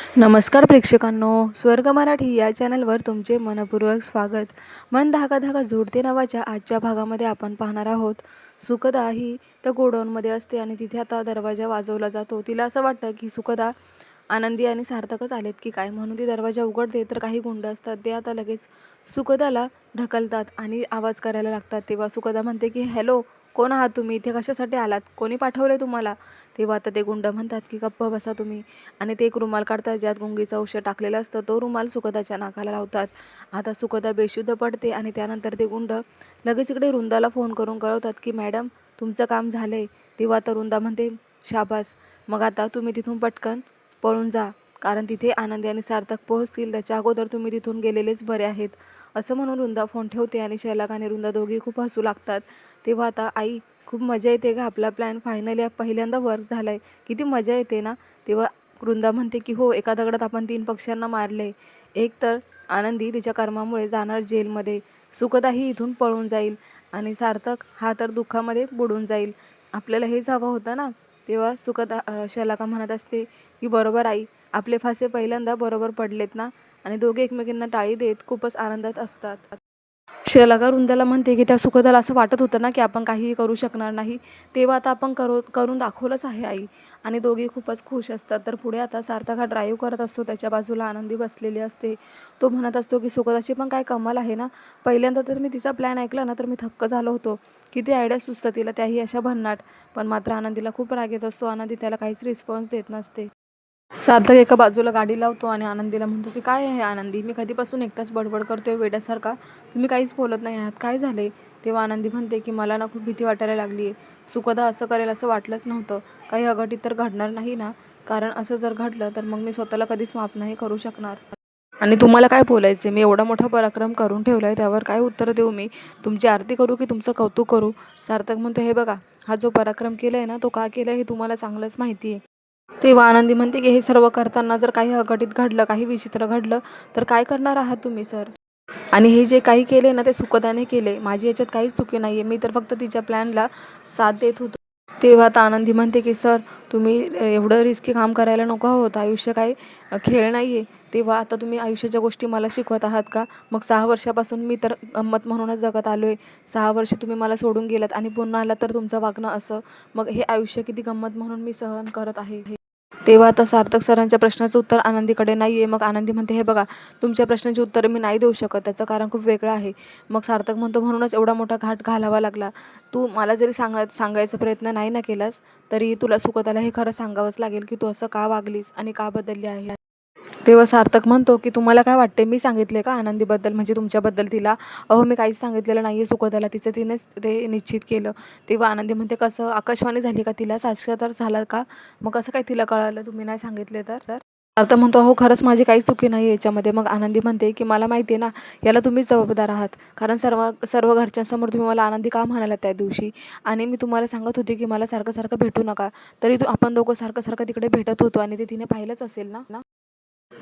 नमस्कार प्रेक्षकांनो स्वर्ग मराठी या चॅनलवर तुमचे मनपूर्वक स्वागत. मन धागा धागा झुडते नावाच्या आजच्या भागामध्ये आपण पाहणार आहोत. सुखदा ही त्या गोडाऊनमध्ये असते आणि तिथे आता दरवाजा वाजवला जातो. तिला असं वाटतं की सुखदा आनंदी आणि सार्थकच आलेत की काय? म्हणून ती दरवाजा उघडते तर काही गुंड असतात. ते आता लगेच सुखदाला ढकलतात आणि आवाज करायला लागतात. तेव्हा सुखदा म्हणते की हॅलो कोण आहात तुम्ही? इथे कशासाठी आलात? कोणी पाठवले तुम्हाला? तेव्हा आता ते गुंड म्हणतात की गप्प बसा तुम्ही. आणि ते एक रुमाल काढतात ज्यात गुंगीचं औषध टाकलेलं असतं. तो रुमाल सुखदाच्या नाकाला लावतात. आता सुखदा बेशुद्ध पडते आणि त्यानंतर ते गुंड लगेच इकडे रुंदाला फोन करून कळवतात की मॅडम तुमचं काम झालं आहे तेव्हा आता रुंदा म्हणते शाबास. मग आता तुम्ही तिथून पटकन पळून जा. कारण तिथे आनंदी आणि सार्थक पोहोचतील. त्याच्या अगोदर तुम्ही तिथून गेलेलेच बरे आहेत. असं म्हणून वृंदा फोन ठेवते आणि शैलाक आणि रुंदा दोघी खूप हसू लागतात. तेव्हा आता आई खूप मजा येते का आपला प्लॅन फायनली पहिल्यांदा वर्क झाला आहे किती मजा येते ना? तेव्हा वृंदा म्हणते की हो एका दगडात आपण तीन पक्ष्यांना मारले. एक तर आनंदी तिच्या कर्मामुळे जाणार जेलमध्ये. सुखदाही इथून पळून जाईल आणि सार्थक हा तर दुःखामध्ये बुडून जाईल. आपल्याला हेच हवं होतं ना? तेव्हा सुखदा शलाका म्हणत असते की बरोबर आई आपले फासे पहिल्यांदा बरोबर पडलेत ना? आणि दोघे एकमेकींना टाळी देत खूपच आनंदात असतात. शलाका रुंदाला म्हणते की त्या सुखदाला असं वाटत होतं ना की आपण काहीही करू शकणार नाही तेव्हा आता आपण करू करून दाखवलंच आहे आई. आणि दोघे खूपच खुश असतात. तर पुढे आता सार्थक हा ड्राईव्ह करत असतो. त्याच्या बाजूला आनंदी बसलेली असते. तो म्हणत असतो की सुखदाची पण काय कमाल आहे ना. पहिल्यांदा तर मी तिचा प्लॅन ऐकला ना तर मी थक्क झालो होतो. किती आयडिया सुचतात तिला त्याही अशा भन्नाट. पण मात्र आनंदीला खूप राग येत असतो. आनंदी त्याला काहीच रिस्पॉन्स देत नसते. सार्थक एका बाजूला गाडी लावतो आणि आनंदीला म्हणतो की काय आहे आनंदी? मी कधीपासून एकटाच बडबड करतोय वेड्यासारखा. तुम्ही काहीच बोलत नाही आहात. काय झाले तेव्हा आनंदी म्हणते की मला ना खूप भीती वाटायला लागली आहे. सुखदा असं करेल असं वाटलंच नव्हतं. काही अघटित तर घडणार नाही ना? कारण असं जर घडलं तर मग मी स्वतःला कधीच माफ नाही करू शकणार. आणि तुम्हाला काय बोलायचं मी एवढा मोठा पराक्रम करून ठेवला आहे त्यावर काय उत्तर देऊ मी? तुमची आरती करू की तुमचं कौतुक करू? सार्थक म्हणतो हे बघा हा जो पराक्रम केला आहे ना तो का केला आहे हे तुम्हाला चांगलंच माहिती आहे तेव्हा आनंदी म्हणते की हे सर्व करताना जर काही अघटित घडलं काही विचित्र घडलं तर काय करणार आहात तुम्ही सर? आणि हे जे काही केले ना ते सुखदाने केले. माझी याच्यात काहीच चुकी नाही आहे मी तर फक्त तिच्या प्लॅनला साथ देत होतो. तेव्हा आता आनंदी म्हणते की सर तुम्ही एवढं रिस्की काम करायला नको होतं आयुष्य काही खेळ नाही आहे तेव्हा आता तुम्ही आयुष्याच्या गोष्टी मला शिकवत आहात का? मग सहा वर्षापासून मी तर गंमत म्हणूनच जगत आलो आहे सहा वर्ष तुम्ही मला सोडून गेलात आणि पुन्हा आला तर तुमचं वागणं असं. मग हे आयुष्य किती गंमत म्हणून मी सहन करत आहे. तेव्हा आता सार्थक सरांच्या प्रश्नाचं उत्तर आनंदीकडे नाही आहे मग आनंदी म्हणते हे बघा तुमच्या प्रश्नाची उत्तर मी नाही देऊ शकत. त्याचं कारण खूप वेगळं आहे. मग सार्थक म्हणतो म्हणूनच एवढा मोठा घाट घालावा लागला. तू मला जरी सांगा सांगायचा प्रयत्न नाही ना केलास तरी तुला सुखताला हे खरं सांगावंच लागेल की तू असं का वागलीस आणि का बदलली आहे? तेव्हा सार्थक म्हणतो की तुम्हाला काय वाटते मी सांगितले का आनंदीबद्दल? म्हणजे तुमच्याबद्दल तिला अहो मी काहीच सांगितलेलं नाही आहे सुखदाला तिचं तिनेच ते निश्चित केलं. तेव्हा आनंदी म्हणते कसं? आकाशवाणी झाली का तिला? साक्षात्कार झाला का? मग कसं काय तिला कळालं? तुम्ही नाही सांगितले तर? तर अर्थ म्हणतो अहो खरंच माझी काहीच चुकी नाही आहे याच्यामध्ये. मग आनंदी म्हणते की मला माहिती आहे ना याला तुम्हीच जबाबदार आहात. कारण सर्व सर्व घरच्यांसमोर तुम्ही मला आनंदी का म्हणाला त्या दिवशी? आणि मी तुम्हाला सांगत होते की मला सारखं सारखं भेटू नका. तरी तू आपण दोघं सारखं सारखं तिकडे भेटत होतो आणि ते तिने पाहिलंच असेल ना ना?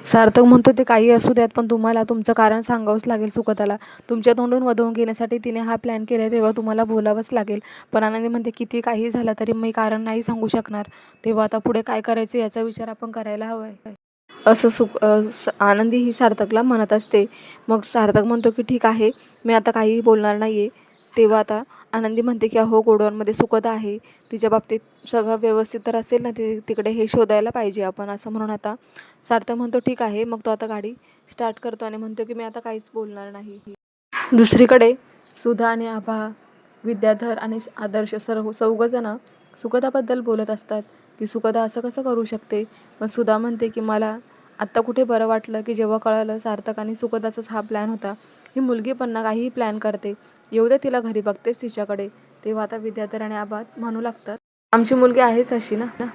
सार्थक म्हणतो ते काही असू द्यात पण तुम्हाला तुमचं कारण सांगावंच लागेल सुखताला. तुमच्या तोंडून वधवून घेण्यासाठी तिने हा प्लॅन केला आहे तेव्हा तुम्हाला बोलावंच लागेल. पण आनंदी म्हणते किती काही झालं तरी मी कारण नाही सांगू शकणार. तेव्हा आता पुढे काय करायचं याचा विचार आपण करायला हवा आहे असं सुख स- आनंदी ही सार्थकला म्हणत असते. मग सार्थक म्हणतो की ठीक आहे मी आता काहीही बोलणार नाही आहे तेव्हा आता आनंदी म्हणते की अहो गोडाऊनमध्ये सुखदा आहे. तिच्या बाबतीत सगळं व्यवस्थित तर असेल ना ते तिकडे हे शोधायला पाहिजे आपण असं म्हणून आता सार्थ म्हणतो ठीक आहे मग तो आता गाडी स्टार्ट करतो. आणि म्हणतो की मी आता काहीच बोलणार नाही. दुसरीकडे सुधा आणि आभा विद्याधर आणि आदर्श सर्व चौघजणं सुखदाबद्दल बोलत असतात की सुखदा असं कसं करू शकते? मग सुधा म्हणते की मला आत्ता कुठे बरं वाटलं की जेव्हा कळलं सार्थक आणि सुखदाचाच हा प्लॅन होता ही मुलगी पण ना काहीही प्लॅन करते. येऊ दे तिला घरी बघतेच तिच्याकडे. तेव्हा आता विद्याधर आणि आबा म्हणू लागतात. आमची मुलगी आहेच अशी ना.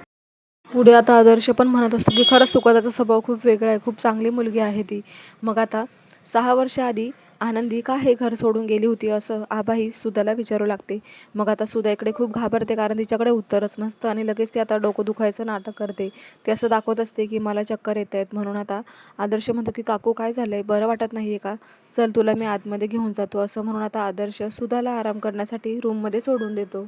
पुढे आता आदर्श पण म्हणत असतो की खरंच सुखदाचा स्वभाव खूप वेगळा आहे खूप चांगली मुलगी आहे ती. मग आता सहा वर्ष आधी आनंदी का हे घर सोडून गेली होती असं आबाही सुधाला विचारू लागते. मग आता सुधा इकडे खूप घाबरते कारण तिच्याकडे उत्तरच नसतं आणि लगेच ती आता डोकं दुखायचं नाटक करते. ती असं दाखवत असते की मला चक्कर येत आहेत. म्हणून आता आदर्श म्हणतो की काकू काय झालं आहे बरं वाटत नाही आहे का? चल तुला मी आतमध्ये घेऊन जातो. असं म्हणून आता आदर्श सुधाला आराम करण्यासाठी रूममध्ये सोडून देतो.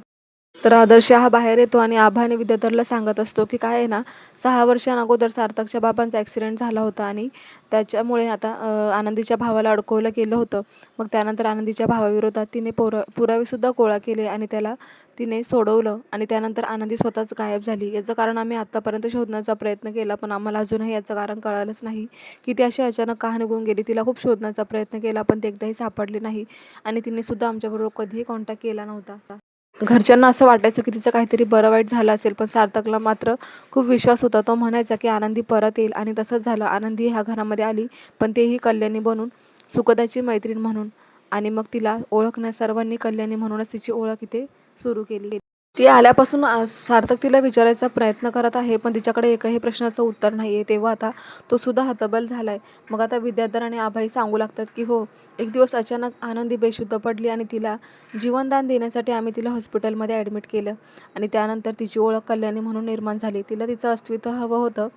तर आदर्श हा बाहेर येतो आणि आभाने विद्याधरला सांगत असतो की काय आहे ना सहा वर्षांअगोदर सार्थकच्या बाबांचा ॲक्सिडेंट झाला होता आणि त्याच्यामुळे आता आनंदीच्या भावाला अडकवलं गेलं होतं. मग त्यानंतर आनंदीच्या भावाविरोधात तिने पोर पुरावेसुद्धा गोळा केले आणि त्याला तिने सोडवलं आणि त्यानंतर आनंदी स्वतःच गायब झाली. याचं कारण आम्ही आत्तापर्यंत शोधण्याचा प्रयत्न केला पण आम्हाला अजूनही याचं कारण कळालंच नाही. की ती अशी अचानक का निघून गेली तिला खूप शोधण्याचा प्रयत्न केला पण ते एकदाही सापडली नाही. आणि तिने सुद्धा आमच्याबरोबर कधीही कॉन्टॅक्ट केला नव्हता. घरच्यांना असं वाटायचं की तिचं काहीतरी बरं वाईट झालं असेल पण सार्थकला मात्र खूप विश्वास होता. तो म्हणायचा की आनंदी परत येईल आणि तसंच झालं. आनंदी ह्या घरामध्ये आली पण तेही कल्याणी बनून सुखदाची मैत्रीण म्हणून आणि मग तिला ओळखण्यास सर्वांनी कल्याणी म्हणूनच तिची ओळख इथे सुरू केली. ती आल्यापासून सार्थक तिला विचारायचा प्रयत्न करत आहे पण तिच्याकडे एकही प्रश्नाचं उत्तर नाही आहे तेव्हा आता तो सुद्धा हतबल झाला आहे मग आता विद्याधर आणि आभाई सांगू लागतात की हो एक दिवस अचानक आनंदी बेशुद्ध पडली आणि तिला जीवनदान देण्यासाठी आम्ही तिला हॉस्पिटलमध्ये ॲडमिट केलं आणि त्यानंतर तिची ओळख कल्याणी म्हणून निर्माण झाली. तिला तिचं अस्तित्व हवं होतं.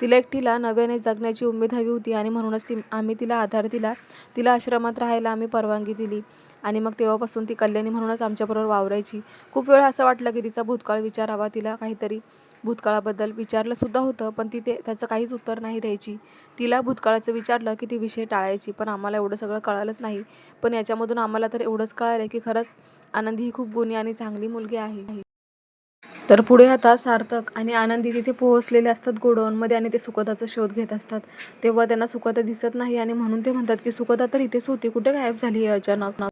तिला एकटीला नव्याने जगण्याची उमेद हवी होती आणि म्हणूनच ती आम्ही तिला आधार दिला. तिला आश्रमात राहायला आम्ही परवानगी दिली आणि मग तेव्हापासून ती कल्याणी म्हणूनच आमच्याबरोबर वावरायची. खूप वेळा असं वाटलं खंडगिरीचा भूतकाळ विचारावा तिला काहीतरी भूतकाळाबद्दल विचारलं सुद्धा होतं पण ती ते त्याचं काहीच उत्तर नाही द्यायची. तिला भूतकाळाचं विचारलं की ती विषय टाळायची पण आम्हाला एवढं सगळं कळालंच नाही. पण याच्यामधून आम्हाला तर एवढंच कळालं की खरंच आनंदी ही खूप गुणी आणि चांगली मुलगी आहे. तर पुढे आता सार्थक आणि आनंदी तिथे पोहोचलेले असतात गोडाऊनमध्ये आणि ते सुखदाचा शोध घेत असतात. तेव्हा त्यांना सुखदा दिसत नाही आणि म्हणून ते म्हणतात की सुखदा तर इथेच होती. कुठे गायब झाली आहे अचानक?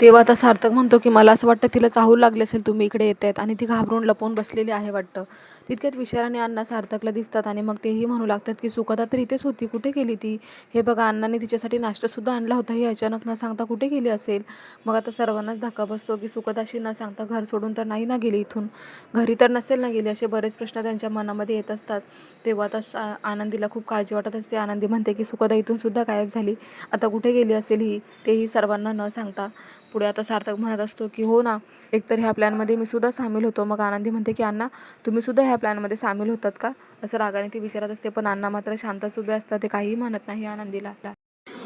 तेव्हा आता सार्थक म्हणतो की मला असं वाटतं तिला चाहूल लागली असेल तुम्ही इकडे येत आहेत आणि ती घाबरून लपवून बसलेली आहे वाटतं. तितक्यात विचाराने अण्णा सार्थकला दिसतात आणि मग तेही म्हणू लागतात की सुखदा तर इथेच होती. कुठे गेली ती? हे बघा अण्णाने तिच्यासाठी नाश्तासुद्धा आणला होता. ही अचानक न सांगता कुठे गेली असेल? मग आता सर्वांनाच धक्का बसतो की सुखदाशी न सांगता घर सोडून तर नाही ना गेली इथून? घरी तर नसेल ना गेली? असे बरेच प्रश्न त्यांच्या मनामध्ये येत असतात. तेव्हा आता सा- आनंदीला खूप काळजी वाटत असते. आनंदी म्हणते की सुखदा इथून सुद्धा गायब झाली. आता कुठे गेली असेल ही? तेही सर्वांना न सांगता पुढे आता सार्थक म्हणत असतो की हो ना एकतर ह्या प्लॅनमध्ये मी सुद्धा सामील होतो. मग आनंदी म्हणते की अण्णा तुम्ही सुद्धा ह्या प्लॅनमध्ये सामील होतात का? असं रागाने ती विचारत असते. पण अण्णा मात्र शांतच उभे असतात. ते काहीही म्हणत नाही आनंदीला.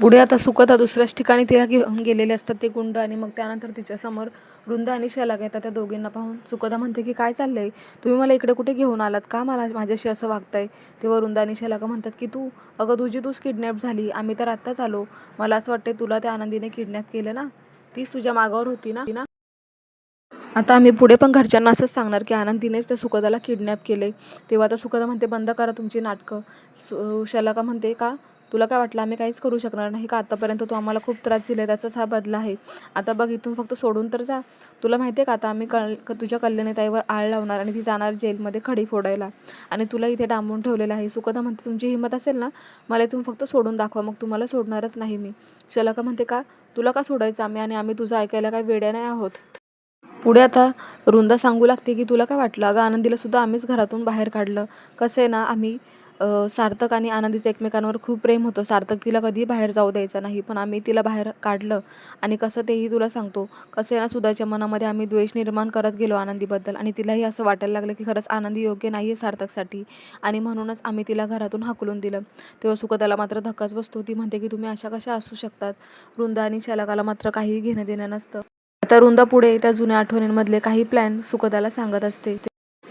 पुढे आता सुकता दुसऱ्याच ठिकाणी तिला घेऊन गेलेले असतात ते गुंड आणि मग त्यानंतर तिच्यासमोर वृंदा आणि शलाग येतात त्या दोघींना पाहून सुखदा म्हणते की काय चाललंय? तुम्ही मला इकडे कुठे घेऊन आलात? का मला माझ्याशी असं वागताय? तेव्हा वृंदा आणि शलाका म्हणतात की तू अगं तुझी तूच किडनॅप झाली. आम्ही तर आत्ताच आलो. मला असं वाटते तुला त्या आनंदीने किडनॅप केलं ना? तीच तुझ्या मागावर होती ना? ना आता आम्ही पुढे पण घरच्यांना असंच सांगणार की आनंदीनेच त्या सुखदाला किडनॅप केले. तेव्हा आता सुखदा म्हणते बंद करा तुमची नाटकं. सु शलाका म्हणते का? तुला काय वाटलं आम्ही काहीच करू शकणार नाही का? आतापर्यंत तू आम्हाला खूप त्रास दिला त्याचाच हा बदला आहे. आता बघ इथून फक्त सोडून तर जा. तुला माहिती आहे का आता आम्ही कळ क- तुझ्या कल्याणीताईवर आळ लावणार आणि ती जाणार जेलमध्ये खडी फोडायला. आणि तुला इथे डांबून ठेवलेलं आहे. सुखदा म्हणते तुमची हिंमत असेल ना मला इथून फक्त सोडून दाखवा. मग तुम्हाला सोडणारच नाही मी. शलाका म्हणते का? तुला का सोडायचं? आम्ही आणि आम्ही तुझं ऐकायला काय वेड्या नाही आहोत. पुढे आता रुंदा सांगू लागते की तुला काय वाटलं? अगं आनंदीला सुद्धा आम्हीच घरातून बाहेर काढलं. कसं आहे ना आम्ही सार्थक आणि आनंदीचं एकमेकांवर खूप प्रेम होतं. सार्थक तिला कधीही बाहेर जाऊ द्यायचा नाही पण आम्ही तिला बाहेर काढलं आणि कसं तेही तुला सांगतो कसं आहे ना सुधाच्या मनामध्ये आम्ही द्वेष निर्माण करत गेलो आनंदीबद्दल आणि तिलाही असं वाटायला लागलं की खरंच आनंदी योग्य नाही आहे सार्थकसाठी आणि म्हणूनच आम्ही तिला घरातून हाकलून दिलं. तेव्हा सुखदाला मात्र धक्काच बसतो. ती म्हणते की तुम्ही अशा कशा असू शकतात? वृंदा आणि शलकाला मात्र काहीही घेणं देणं नसतं. आता रुंदा पुढे त्या जुन्या आठवणींमधले काही प्लॅन सुखदाला सांगत असते.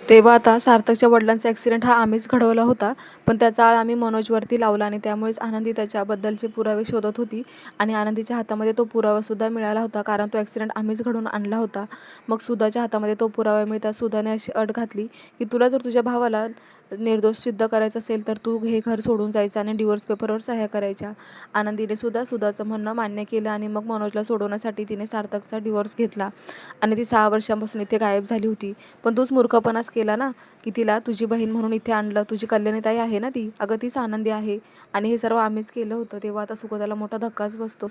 तेव्हा आता सार्थकच्या वडिलांचा ॲक्सिडेंट हा आम्हीच घडवला होता. पण त्याचा आळ आम्ही मनोजवरती लावला आणि त्यामुळेच आनंदी त्याच्याबद्दलचे पुरावे शोधत होती. आणि आनंदीच्या हातामध्ये तो पुरावासुद्धा मिळाला होता कारण तो ॲक्सिडेंट आम्हीच घडवून आणला होता. मग सुधाच्या हातामध्ये तो पुरावा मिळता सुधाने अशी अट घातली की तुला जर तुझ्या भावाला निर्दोष सिद्ध करायचं असेल तर तू हे घर सोडून जायचं आणि डिवोर्स पेपरवर सह्या करायच्या. आनंदीने सुद्धा सुधाचं म्हणणं मान्य केलं आणि मग मनोजला सोडवण्यासाठी तिने सार्थकचा डिवोर्स घेतला. आणि ती सहा वर्षांपासून इथे गायब झाली होती. पण तूच मूर्खपणाच केला ना की तिला तुझी बहीण म्हणून इथे आणलं. तुझी कल्याणीताई आहे ना ती? अगं तीच आनंदी आहे. आणि हे सर्व आम्हीच केलं होतं तेव्हा आता सुखदाला मोठा धक्काच बसतो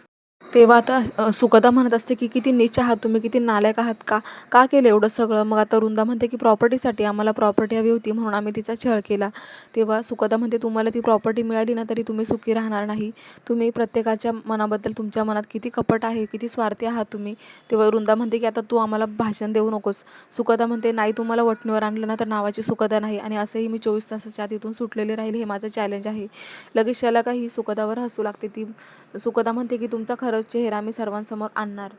तेव्हा आता सुखदा म्हणत असते की किती नीच आहात तुम्ही किती नालायक आहात का? का केलं एवढं सगळं? मग आता वृंदा म्हणते की प्रॉपर्टीसाठी आम्हाला प्रॉपर्टी हवी होती म्हणून आम्ही तिचा छळ केला. तेव्हा सुखदा म्हणते तुम्हाला ती प्रॉपर्टी मिळाली ना तरी तुम्ही सुखी राहणार नाही. तुम्ही प्रत्येकाच्या मनाबद्दल तुमच्या मनात किती कपट आहे किती स्वार्थी आहात तुम्ही? तेव्हा वृंदा म्हणते की आता तू आम्हाला भाषण देऊ नकोस. सुखदा म्हणते नाही तुम्हाला वटणीवर आणलं ना तर नावाची सुखदा नाही आणि असंही मी चोवीस तासाच्या आत इथून सुटलेले राहील हे माझं चॅलेंज आहे. लगेच त्याला काही सुखदावर हसू लागते. ती सुखदा म्हणते की तुमचा खरंच चेहरा मी सर्वांसमोर आणणार.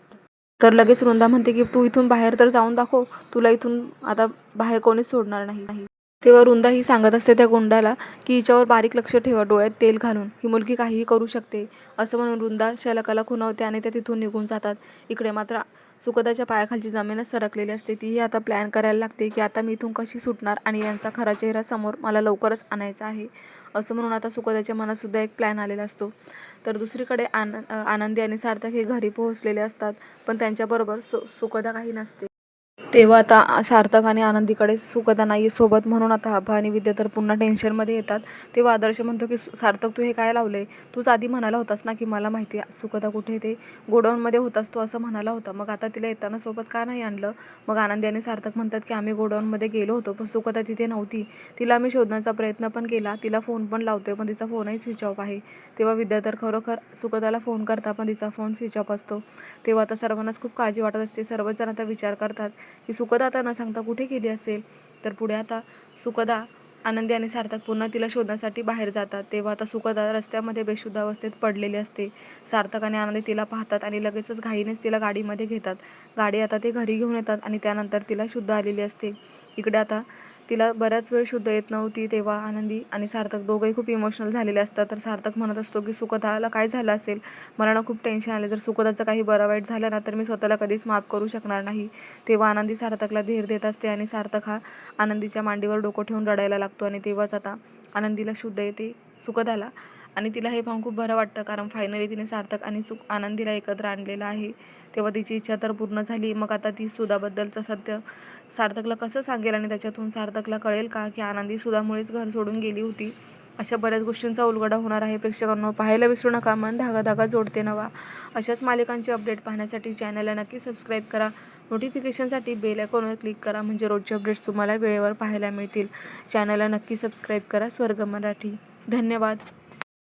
तर लगेच वृंदा म्हणते की तू इथून बाहेर तर जाऊन दाखव. तुला इथून आता बाहेर कोणीच सोडणार नाही. तेव्हा वृंदा ही सांगत असते त्या गुंडाला की हिच्यावर बारीक लक्ष ठेवा डोळ्यात तेल घालून. ही मुलगी काहीही करू शकते. असं म्हणून वृंदा शलकाला खुणावते आणि त्या तिथून निघून जातात. इकडे मात्र सुखदाच्या पायाखालची जमीनच सरकलेली असते. तीही आता प्लॅन करायला लागते की आता मी इथून कशी सुटणार आणि यांचा खरा चेहरा समोर मला लवकरच आणायचा आहे? असं म्हणून आता सुखदाच्या मनातसुद्धा एक प्लॅन आलेला असतो. तर दुसरीकडे आन आनंदी आणि सार्थक हे घरी पोहोचलेले असतात पण त्यांच्याबरोबर सु सुखदा काही नसते. तेव्हा आता सार्थक आणि आनंदीकडे सुखदा नाही सोबत म्हणून आता आभा आणि विद्या तर पुन्हा टेन्शनमध्ये येतात. तेव्हा आदर्श म्हणतो की सार्थक तू हे काय लावले तूच आधी म्हणाला होतास ना की मला माहिती आहे सुखदा कुठे ते. गोडाऊनमध्ये होतास तू असं म्हणाला होता. मग आता तिला येताना सोबत का नाही आणलं? मग आनंदी आणि सार्थक म्हणतात की आम्ही गोडाऊनमध्ये गेलो होतो पण सुखदा तिथे नव्हती. तिला आम्ही शोधण्याचा प्रयत्न पण केला. तिला फोन पण लावतोय पण तिचा फोनही स्विच ऑफ आहे. तेव्हा विद्या तर खरोखर सुखदाला फोन करता पण तिचा फोन स्विच ऑफ असतो. तेव्हा आता सर्वांनाच खूप काळजी वाटत असते. सर्वजण आता विचार करतात की सुखदा आता न सांगता कुठे गेली असेल? तर पुढे आता सुखदा आनंदी आणि सार्थक पुन्हा तिला शोधण्यासाठी बाहेर जातात. तेव्हा आता सुखदा रस्त्यामध्ये बेशुद्ध अवस्थेत पडलेली असते. सार्थक आणि आनंदी तिला पाहतात आणि लगेचच घाईनेच तिला गाडीमध्ये घेतात. गाडी आता ते घरी घेऊन येतात आणि त्यानंतर तिला शुद्ध आलेली असते. इकडे आता तिला बऱ्याच वेळ शुद्ध येत नव्हती तेव्हा आनंदी आणि सार्थक दोघंही खूप इमोशनल झालेले असतात. तर सार्थक म्हणत असतो की सुखदाला काय झालं असेल? मला ना खूप टेन्शन आले. जर सुखदाचं काही बरं वाईट झालं ना तर मी स्वतःला कधीच माफ करू शकणार नाही. तेव्हा आनंदी सार्थकला धीर देत असते आणि सार्थक हा आनंदीच्या मांडीवर डोकं ठेवून रडायला लागतो आणि तेव्हाच आता आनंदीला शुद्ध येते सुखदाला. आणि तिला हे पाहून खूप बरं वाटतं कारण फायनली तिने सार्थक आणि सुख आनंदीला एकत्र आणलेलं आहे. तेव्हा तिची इच्छा तर पूर्ण झाली. मग आता ती सुधाबद्दलचं सत्य सार्थकला कसं सांगेल आणि त्याच्यातून सार्थकला कळेल का? की आनंदी सुधामुळेच घर सोडून गेली होती. अशा बऱ्याच गोष्टींचा उलगडा होणार आहे. प्रेक्षकांना पाहायला विसरू नका. मन धागा धागा जोडते नवा. अशाच मालिकांची अपडेट पाहण्यासाठी चॅनलला नक्की सबस्क्राईब करा. नोटिफिकेशनसाठी बेल आयकॉनवर क्लिक करा. म्हणजे रोजचे अपडेट्स तुम्हाला वेळेवर पाहायला मिळतील. चॅनलला नक्की सबस्क्राईब करा. स्वर्ग मराठी. धन्यवाद.